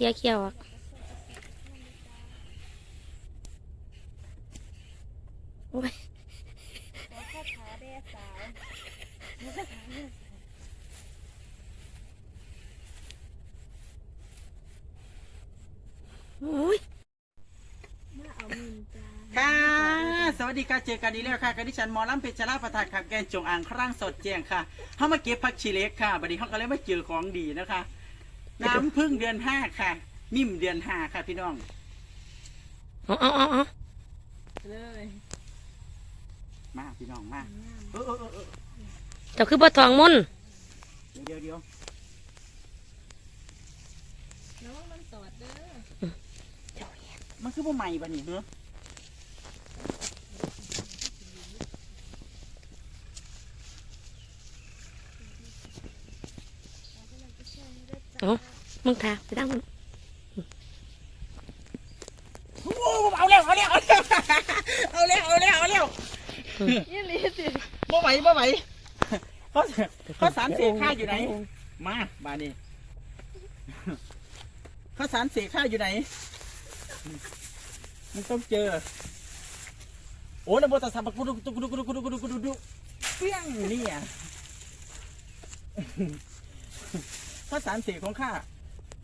ลียร์เขี้ยวอะโอ้ยวก็ขาแด่สาวแล้วก็ขาแด่สาวโอ้ยค่ะ สวัสดีค่ะ เจอกันอีกแล้วค่ะกับดิฉันหมอลำเพชรลาประทานขับแกนจงอ่างครั้งสดแจ้งค่ะเข้ามาเก็บผักชีเล็กค่ะบัดนี้เขาก็เลยมาเจอของดีนะคะ น้ำพึ่งเดือนห้าค่ะ มิ่มเดือนห้าค่ะพี่น้องเอาเอาเอาเอาเลยมาพี่น้องมาเออเออเออเออเจ้าคือบ่ทองมนต์เดี๋ยวเดี๋ยวแล้วว่ามันตอดเด้อมันคือบ่ใหม่บัดนี้เหรอ มึงทาไปดังมึงโอ้เอาแล้วเอาแล้วเอาแล้วเอาแล้วเอาแล้วเอาแล้วยี่ลีสิบ่ไหวบ่ไหวเขาเขาสารเสกข้าอยู่ไหน มาบานี้เขาสารเสกข้าอยู่ไหนมันต้องเจอ โอ้นะโมตัสสะปะกุดุกุดุกุดุกุดุกุดุกุดุกุดุเปี้ยงนี่อะข้าสารเสกของข้า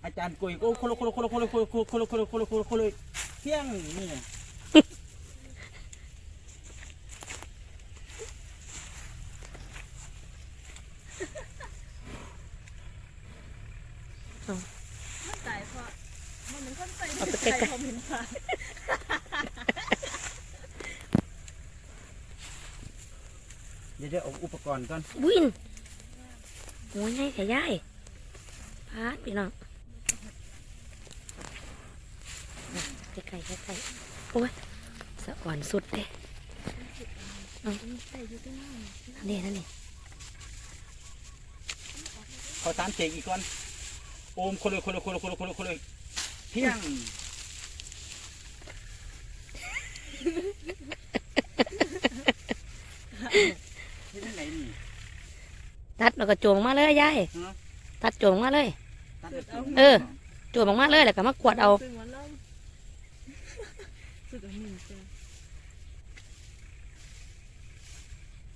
อาจารย์กุยโอ้โคโลโคโลโคโลโคโลโคโลโคโลโคโลโคโลโคโลโคโลโคโลเปี้ยงนี่อะมันตายเพราะมันเป็นคนใส่ใส่คอมเมนต์ค่ะเดี๋ยวเดี๋ยวเอาอุปกรณ์ก่อน วินโอ้ยไงขยายพาดพี่น้อง ใกล้ใกล้ใกล้โอ้ยสะอ่อนสุดเลยนี่นั่นนี่ขอตามเจอีกก่อนโอมคนเลยคนเลยคนเลยคนเลยคนเลยคนเลยเพียงตัดแล้วก็จวงมาเลยยายตัดจวงมาเลย เออจวงมาเลยแล้วก็มากวดเอา สุดเอามินจ้า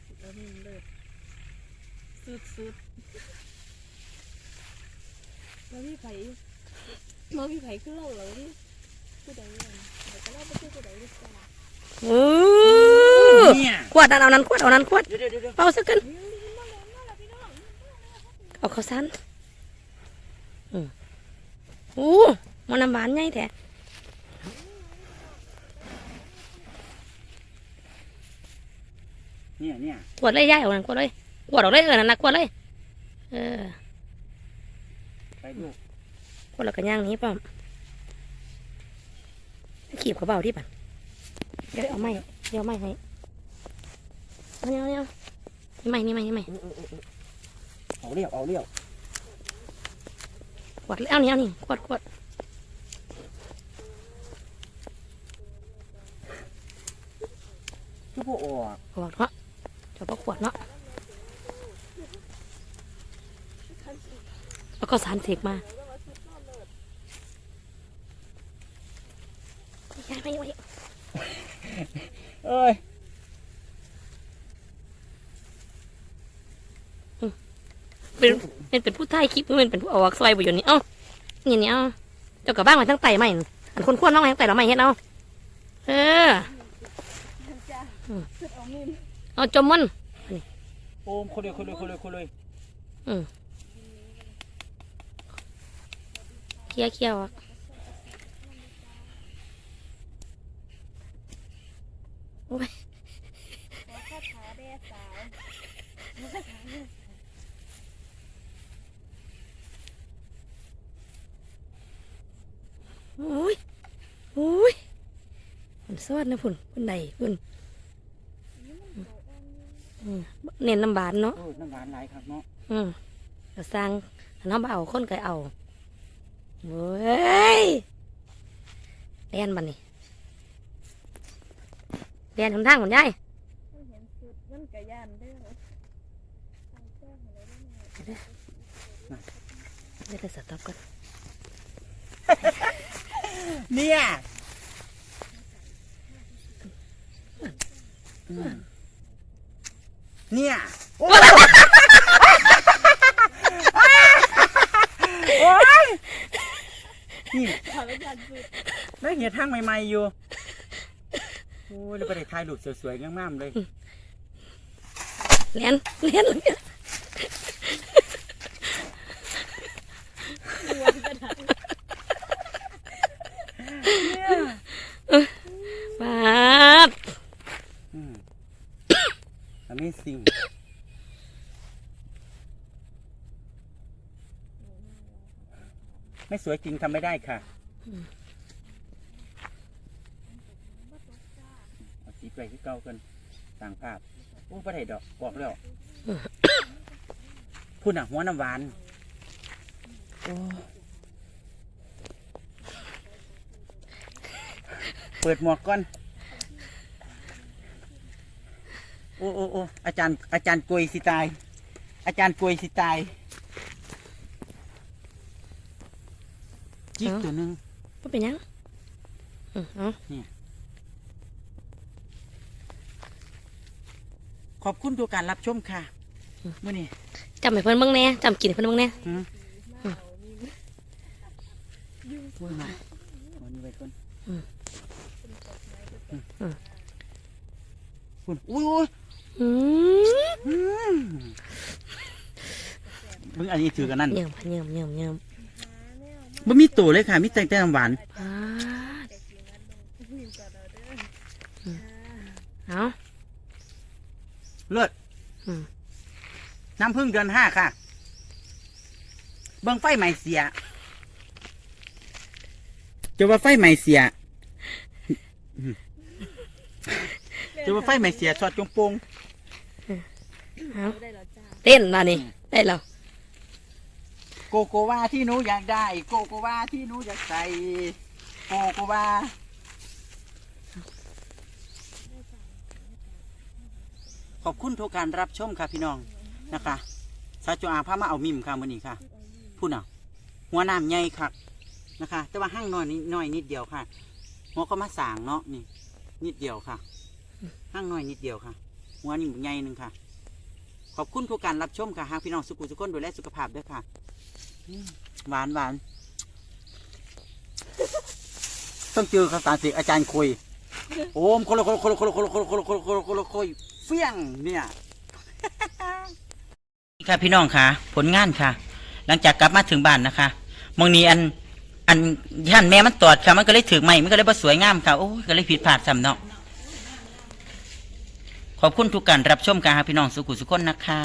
สุดเอามินเลิศสุดสุดแล้วพี่ไผ่แล้วพี่ไผ่คือเล่าเหรอที่ผู้ใดเนี่ยเดี๋ยวก็เล่าไปชื่อผู้ใดดีกว่าโอ้เนี่ยขวดนั่นเอานั้นขวดเอานั้นขวดเดี๋ยวเดี๋ยวเดี๋ยวเอาสักกันเฮ้ยมาแล้วมาแล้วพี่น้องเอาข้าวสันอืมโอ้มันน้ำหวานใหญ่แท้ เนี่ยเนี่ยขวดเลยยายเอานั้นขวดเลยขวดเอาเลยเออนั่นนะขวดเลย เออไปดูขวดแล้วก็ย่างหนี้ป้อมขีบกระเป๋าที่ปันเดี๋ยวเอาไม้เดี๋ยวเอาไม้ให้เอาเนี่ยเอาเนี่ยนี่ไม้นี่ไม้นี่ไม้เอาเรียวเอาเรียวขวดเอานี่เอานี่ขวดขวดคือพวกออกขวดเนาะเดี๋ยวพอขวดเนาะแล้วก็สารเสกมาย้ายไปย้ายไปเอ้ยเป็นเป็นเป็นผู้ถ่ายคลิปมันเป็นผู้เอาออกซอยบุอยู่นี่เอ้านี่นี่เอ้าเจ้ากับบ้านมาทั้งไต่ใหม่อันคนควรน้องมาทั้งไต่เราไม่เห็นเอาเออจ้าสุด เอาจมมันโอมคนเลยคนเลยคนเลยคนเลยเออเคี้ยวเขี้ยวอะโอ้ยโอ้ยโอ้ยผนสวัสดนะผุนผุนใดผุน เน้นน้ำบานเนาะโอ้ยน้ำหวานหลายครับเนาะอืมก็สร้างน้ำเอาคนก็เอาเว้ยเรียนบันนี่เรียนทำทางเหมือนยายมันเห็นสุดมันกระยานเด้อใส่แจ้งอะไรได้ไหมเดี๋ยวจะสต็อปก่อนเนี่ยอืม เนี่ยโอ้ยโอ้ยนี่ขอไม่ทันสุดแล้วเหียทางใหม่ๆอยู่โอ้ยแล้วไปได้ถ่ายรูปสวยๆงามๆเลยเลียนเลียนเลียน รวมกันทัน บาด อืม Amazing ไม่สวยจริงทำไม่ได้ค่ะเอาสีไปที่เก่ากันต่างภาพโอ้ประเดี๋ดอกบอกแล้วพูดหน่ะหัวน้ำหวานเปิดหมวกก่อน โอ้โอ้โอ้อาจารย์ อาจารย์กวยสิตาย อาจารย์กวยสิตายจิ๊กตัวหนึ่งบ่เป็นหยังอืมเอาขอบคุณทุกการรับชมค่ะมื่อนี้จำให้เพิ่นเบิ่งแหน่จำกินให้เพิ่นเบิ่งแหน่หืมยุ่งพูดมาวันนี้ไปก่อนเป็นตกไหมก็ตกพูดอุ้ยอุ้ย อืมอืมมึงอันนี้ถือกันนั่นเยี่ยมเยี่ยมเยี่ยมเยี่ยมหาแนวมามันมีตัวเลยค่ะ มีแต่งแต่น้ำหวานบาดแต่กินนั้นลงนิ่มกว่าเราเด้ออ่าเอาเลิศอืมน้ำพึ่งเดือนห้าค่ะ เบิ้งไฟใหม่เสีย จะว่าไฟใหม่เสียจะว่าไฟใหม่เสียชอดจงโปง เอาได้แล้วจ้าเต้นมานี่ได้แล้วโกโกวาที่หนูอยากได้ โกโกวาที่หนูอยากใส่โกโกวาขอบคุณทุกการรับชมค่ะพี่น้องนะคะสาวจงอางพามาเอามิมค่ะมื่อนี้ค่ะพูดน่ะหัวน้ำใหญ่ค่ะนะคะ แต่ว่าห้างน้อยนิดน้อยนิดเดียวค่ะหัวก็มาสางเนาะนี่นิดเดียวค่ะ ห้างน้อยนิดเดียวค่ะ หัวนี่ใหญ่หนึ่งค่ะข อบคุณทุกการรับชมค่ะหากพี่น้องสุขุสุขคนดูแลสุขภาพด้วยค่ะอืมหวานหวานต้องเจอคำตาสิอาจารย์คุย โอมโคโลโคโลโคโลโคโลโคโลโคโลโคโลโคโลโคโลโคโลโคโลเฟี้ยงเนี่ยนี่ค่ะพี่น้องค่ะ ผลงานค่ะ หลังจากกลับมาถึงบ้านนะคะมองนี้อันอันย่านแม่มันตอดค่ะมันก็เลยถือใหม่มันก็เลยบ่สวยงามค่ะโอ้ยก็เลยผิดพลาดซ้ำเนาะ ขอบคุณทุกการรับชมกันค่ะพี่น้องสุขุสุขคนนะคะ